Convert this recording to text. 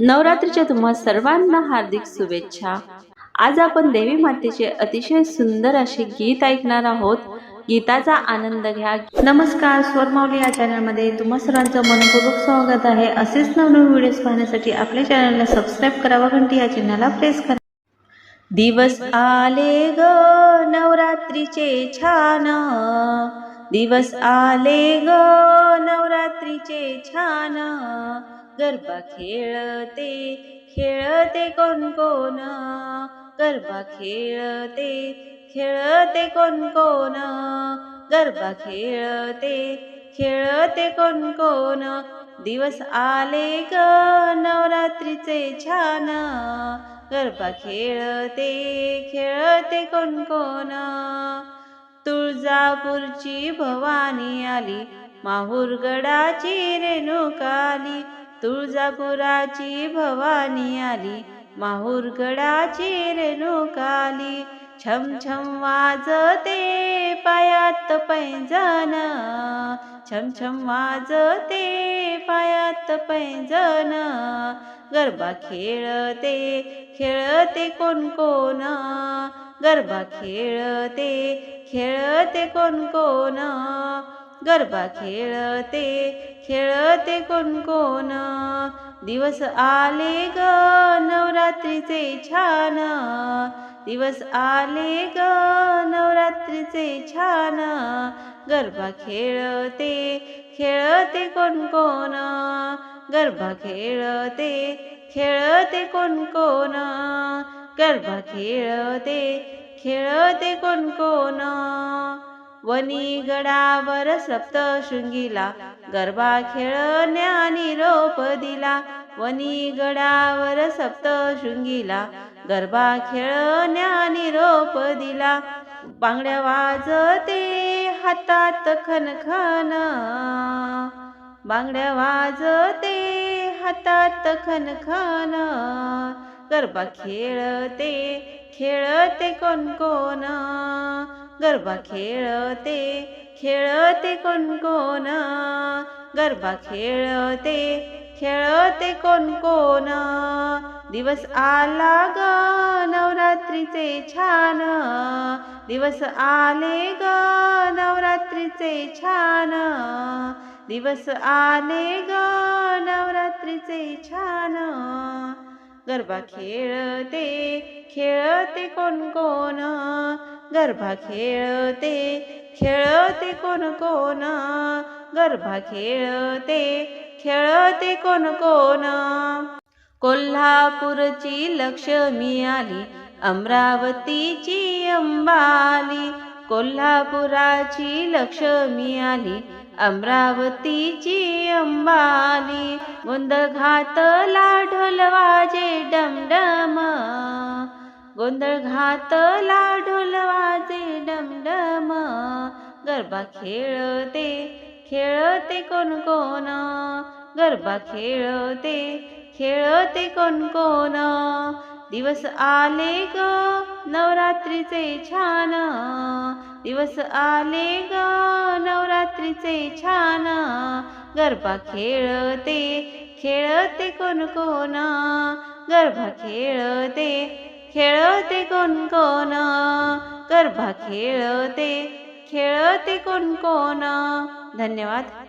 नवरात्रीच्या तुम्हा सर्वांना हार्दिक शुभेच्छा. आज आपण देवी मातेचे अतिशय सुंदर असे गीत ऐकणार आहोत. गीताचा आनंद घ्या. नमस्कार स्वरमावली या चॅनलमध्ये तुम्हा सर्वांचं मनपूर्वक स्वागत आहे. असेच नवनवीन व्हिडिओज पाहण्यासाठी आपल्या चॅनलला सबस्क्राईब करा व घंटी या चिन्हाला प्रेस करा. दिवस आले ग नवरात्रीचे छान. दिवस आले ग नवरात्रीचे छान. गरबा खेळते खेळते कोण कोण? गरबा खेळते खेळते कोण कोण? गरबा खेळते खेळते कोण कोण? दिवस आले ग नवरात्रीचे छान. गरबा खेळते खेळते कोण कोण? तुळजापूरची भवानी आली माहूरगडाची रेणुकाली. तुळजापुराची भवानी आली माहूरगडाची रेणुकाली. छम छम वाजते पायात पैंजन छम छम वाजते पायात पैंजन गरबा खेळते खेळते कोण कोण गरबा खेळते खेळते कोण कोण. गरबा खेळते खेळते कोण कोण. दिवस आले ग नवरात्रीचे छान. दिवस आले ग नवरात्रीचे छान. गरबा खेळते खेळते कोण कोण. गरबा खेळते खेळते कोण कोण. गरबा खेळते खेळते कोण कोण. वनी गडावर सप्तशृंगीला गरबा खेळण्या निरोप दिला. वनी गडावर सप्तशृंगीला गरबा खेळण्या निरोप दिला. बांगड्या वाजते हातात खनखन. बांगड्या वाजते हातात खनखन. गरबा खेळते खेळते कोण कोण. गरबा खेळते खेळते कोण कोण. गरबा खेळते खेळते कोण कोण. दिवस आला ग नवरात्रीचे छान. दिवस आले ग नवरात्रीचे छान. दिवस आले ग नवरात्रीचे छान. गरबा खेळते खेळते. कोण कोण? गरबा खेळते खेळते कोण कोण? गरबा खेळते खेळते कोण कोण? कोल्हापूरची लक्ष्मी आली अमरावतीची अंबाली. कोल्हापुराची लक्ष्मी आली अमरावतीची अंबाली गोंद घातला ढोल वाजे डमडम. गोंधळ घातला ढोल वाजे डमडम. गरबा खेळते खेळते कोण कोण. गरबा खेळते खेळते कोण कोण. दिवस आले ग नवरात्रीचे छान. दिवस आले ग नवरात्रीचे छान. गरबा खेळते खेळते कोण कोण. गरबा खेळते खेळते कोण कोण. गरबा खेळते खेळते कोण कोण. धन्यवाद.